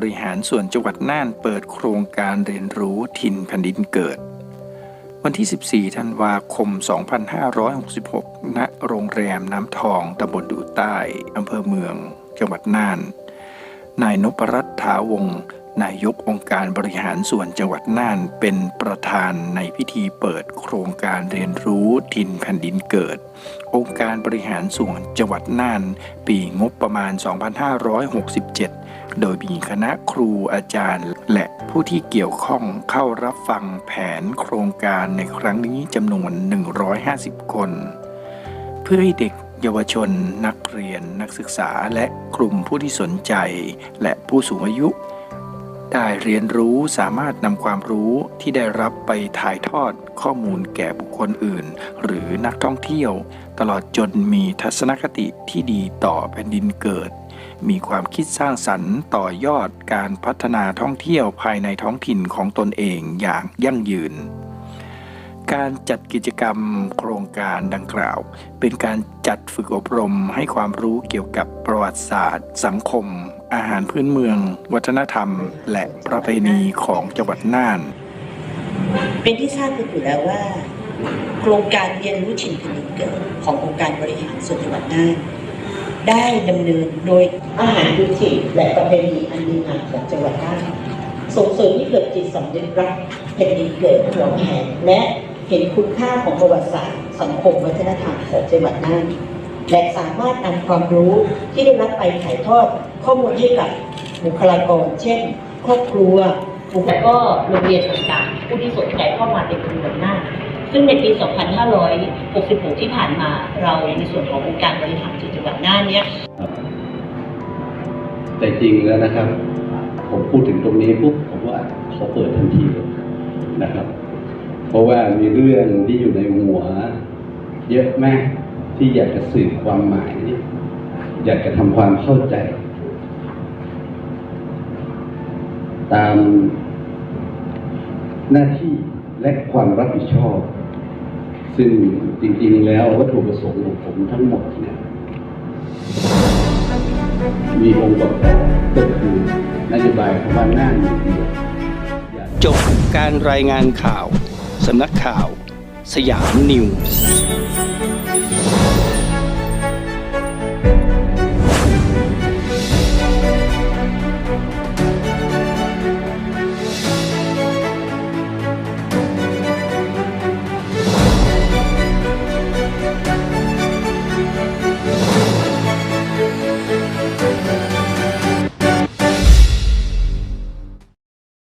รบริหารส่วนจังหวัดน่านเปิดโครงการเรียนรู้ถิ่นแผ่นดินเกิด วันที่ 14 ธันวาคม 2566 ณ โรงแรมน้ำทองตำบลดูใต้อำเภอเมือง จังหวัดน่าน นายนพรัตน์ถาวงศ์ นายกองค์การบริหารส่วนจังหวัดน่านเป็นประธานในพิธีเปิดโครงการเรียนรู้ถิ่นแผ่นดินเกิด องค์การบริหารส่วนจังหวัดน่าน ปีงบประมาณ 2567 โดยมีคณะครูอาจารย์ และผู้ที่เกี่ยวข้องเข้ารับฟังแผนโครงการในครั้งนี้จำนวน 150 คน เพื่อให้เด็กเยาวชน นักเรียน นักศึกษาและกลุ่มผู้ที่สนใจ และผู้สูงอายุ ได้เรียนรู้สามารถนำความรู้ที่ได้รับไปถ่ายทอดข้อมูลแก่บุคคลอื่น หรือนักท่องเที่ยว ตลอดจนมีทัศนคติที่ดีต่อแผ่นดินเกิด มีความคิดสร้างสรรค์ต่อยอดการพัฒนาท่องเที่ยวภายในท้องถิ่นของตนเองอย่างยั่งยืน การจัดกิจกรรมโครงการดังกล่าว เป็นการจัดฝึกอบรมให้ความรู้เกี่ยวกับประวัติศาสตร์ สังคม อาหารพื้นเมือง วัฒนธรรม และประเพณีของจังหวัดน่าน เป็นที่ทราบกันอยู่แล้วว่า โครงการเรียนรู้ถิ่นแผ่นดินเกิดขององค์การบริหารส่วนจังหวัดน่านได้ดำเนินโดยอาหารพื้นถิ่นและประเพณีอันดีงามของจังหวัดน่านส่งเสริมให้เกิดจิตสำนึกรักแผ่นดินเกิดหัวแผนและเห็นคุณค่าของประวัติศาสตร์สังคมวัฒนธรรมของจังหวัดน่าน และสามารถนำความรู้ที่ได้รับไปถ่ายทอดข้อมูลให้กับบุคลากร เช่น ครอบครัวและก็โรงเรียนต่างๆผู้ที่สนใจเข้ามาเป็นจำนวนมากซึ่งในปี 2566 ที่ผ่านมาเราในส่วนขององค์การบริหารส่วนจังหวัดน่านเนี่ยแต่จริงแล้วนะครับ ผมพูดถึงตรงนี้ปุ๊บผมว่าขอเปิดทันทีเลยนะครับ เพราะว่ามีเรื่องที่อยู่ในหัวเยอะมาก ที่อยากจะสื่อความหมาย อยากจะทำความเข้าใจ ตามหน้าที่และความรับผิดชอบ ซึ่งจริงๆแล้ววัตถุประสงค์ของผมทั้งหมดเนี่ยมีองค์ประกอบก็คือนโยบายของบ้านน่านอยู่เดียวอยาจบการรายงานข่าว สำนักข่าว สยามนิวส์